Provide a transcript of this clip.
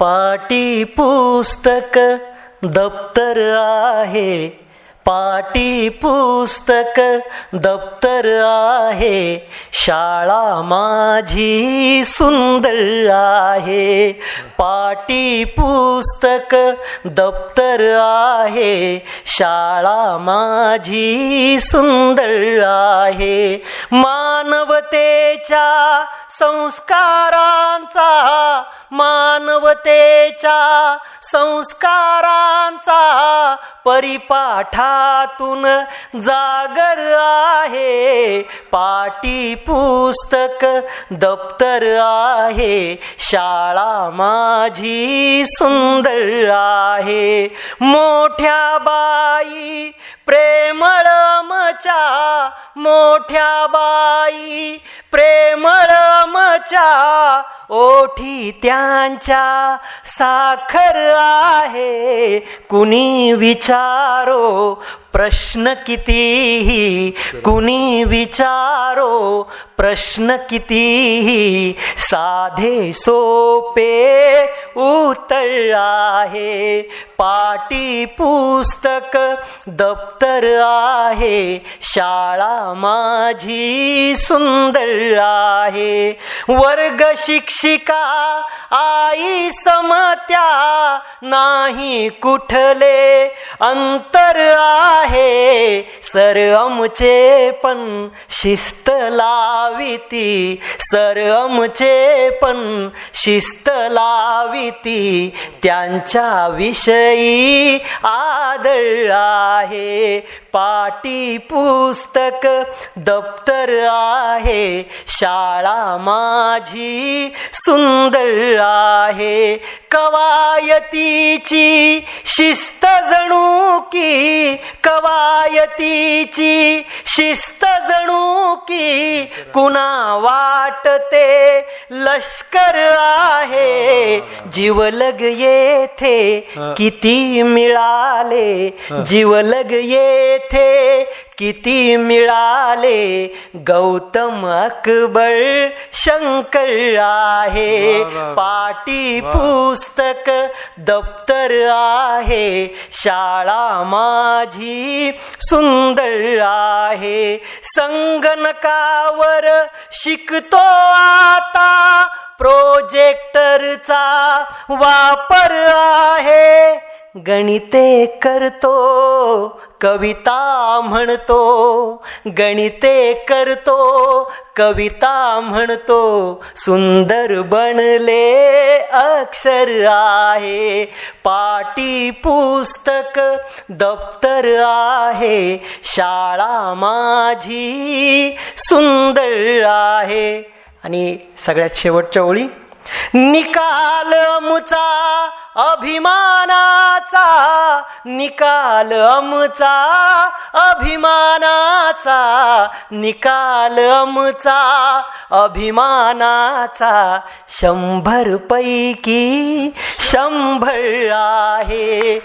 पाटी पुस्तक दप्तर आहे. पाटी पुस्तक दप्तर आहे शाळा माझी सुंदर आहे. पाटी पुस्तक दप्तर आहे शाळा माझी सुंदर आहे. मानवतेच्या संस्कारांचा मानवतेच्या संस्कारांचा परिपाठातून जागर आहे. पाटी पुस्तक दप्तर आहे. शाळा माझी सुंदर आहे. मोठ्या बाई प्रेमळमच्या मोठ्या बाई प्रेमळमच्या ओठी त्यांच्या साखर आहे. कुणी विचारो प्रश्न कितीही कुणी विचारो प्रश्न कितीही साधे सोपे उतर आहे. पाटी पुस्तक दप्तर आहे शाळा माझी सुंदर आहे. वर्ग शिक्षिका आई समत्या नाही कुठले अंतर आहे. सर आमचे पण शिस्त लाविती. सर आमचे पण शिस्त लाविती. त्यांच्या विषयी आदळ आहे. पाटी पुस्तक दप्तर आहे शाळा माझी सुंदर आहे. कवायतीची शिस्त जणू की कवायतीची शिस्त जणू की कुणा वाटते लष्कर आहे. जीवलग येथे किती मिळाले जीवलग येथे किती मिळाले? गौतम अकबर शंकर आहे. पाटी पुस्तक दप्तर आहे. शाळा माझी सुंदर आहे. संगणकावर शिकतो आता. प्रोजेक्टरचा वापर आहे. गणिते करतो कविता म्हणतो. गणिते करतो कविता म्हणतो. सुंदर बनले अक्षर आहे. पाटी पुस्तक दप्तर आहे. शाळा माझी सुंदर आहे. आणि सगळ्यात शेवटच्या ओळी निकाल मुचा अभिमानाचा निकाल अमचा अभिमानाचा निकाल अमचा अभिमानाचा शंभर पैकी शंभर आहे.